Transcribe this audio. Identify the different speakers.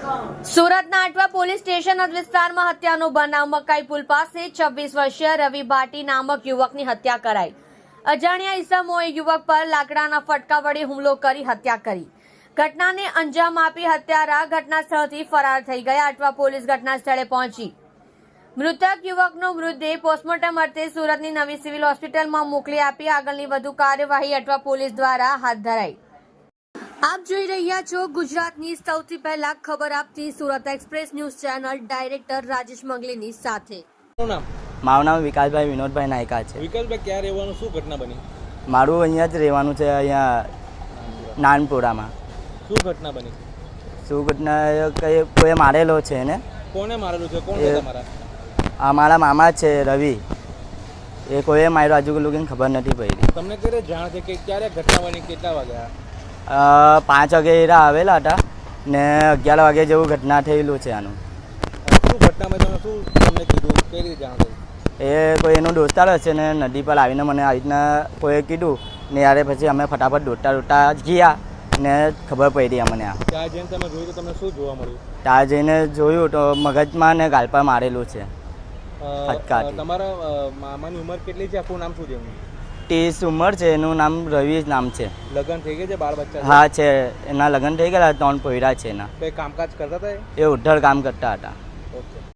Speaker 1: સુરતના આટવા police station વિસ્તારમાં હત્યાનો બનાવ મકાઈ પુલ પાસે છવ્વીસ વર્ષીય રવિ ભાટી નામક યુવકની હત્યા કરાઈ. અજાણ્યા ઈસમોએ યુવક પર લાકડાના ફટકા વડે હુમલો કરી હત્યા કરી. ઘટનાને અંજામ આપી હત્યારા ઘટના સ્થળથી ફરાર થઈ ગયા આટવા પોલીસ ઘટના સ્થળે પહોંચી. મૃતક યુવકનો મૃતદેહ પોસ્ટમોર્ટમ અર્થે સુરતની નવી સિવિલ હોસ્પિટલમાં મોકલી આપી આગળની વધુ કાર્યવાહી અટવા પોલીસ દ્વારા હાથ ધરાઈ. આપ જોઈ રહ્યા છો ગુજરાતની સૌથી પહેલા ખબર આપતી Surat express news channel director Rajesh મંગલીની સાથે.
Speaker 2: મારું નામ વિકાસભાઈ વિનોદભાઈ નાયકા છે.
Speaker 3: વિકાસભાઈ ક્યાં રહેવાનું? શું ઘટના બની?
Speaker 2: મારું અહીંયા જ રહેવાનું છે અહીંયા નાનપુરામાં.
Speaker 3: શું ઘટના બની?
Speaker 2: શું ઘટના એ કઈ કોઈ મારેલો છે ને
Speaker 3: કોને મારેલું છે? કોણ છે તમારા?
Speaker 2: આ મારા મામા છે રવિ. એ કોઈએ માર્યો આજુ લોકોને ખબર નથી પડી.
Speaker 3: તમને ક્યારે જાણ છે કે ક્યારે ઘટના બની કેટલા વાગ્યા?
Speaker 2: પાંચ વાગે એરા આવેલા હતા ને અગિયાર વાગે જેવું ઘટના થયેલું છે આનું.
Speaker 3: શું ઘટનામાં તમે શું તમને કીધું? કઈ રીતે જાણ
Speaker 2: એ કોઈ એનો દોસ્તાર હશે ને નદી પર આવીને મને આવી રીતના કોઈએ કીધું ને યારે પછી અમે ફટાફટ દોડતા દોડતા ગયા ને ખબર પડી અમને આ.
Speaker 3: ત્યાં જઈને તમે જોયું તો તમને શું જોવા મળ્યું?
Speaker 2: ત્યાં જઈને જોયું તો મગજમાં ને ગાલ પર મારેલું છે.
Speaker 3: તમારા મામાની ઉંમર કેટલી છે? આખું નામ શું છે
Speaker 2: ત્રીસ ઉંમર છે એનું નામ રવિ નામ છે.
Speaker 3: લગ્ન થઈ ગયા છે બાળ બચ્ચા
Speaker 2: હા છે. એના લગ્ન થઈ ગયેલા ત્રણ પોયરા છે એના.
Speaker 3: કામકાજ કરતા હતા એ?
Speaker 2: ઉઢળ કામ કરતા હતા.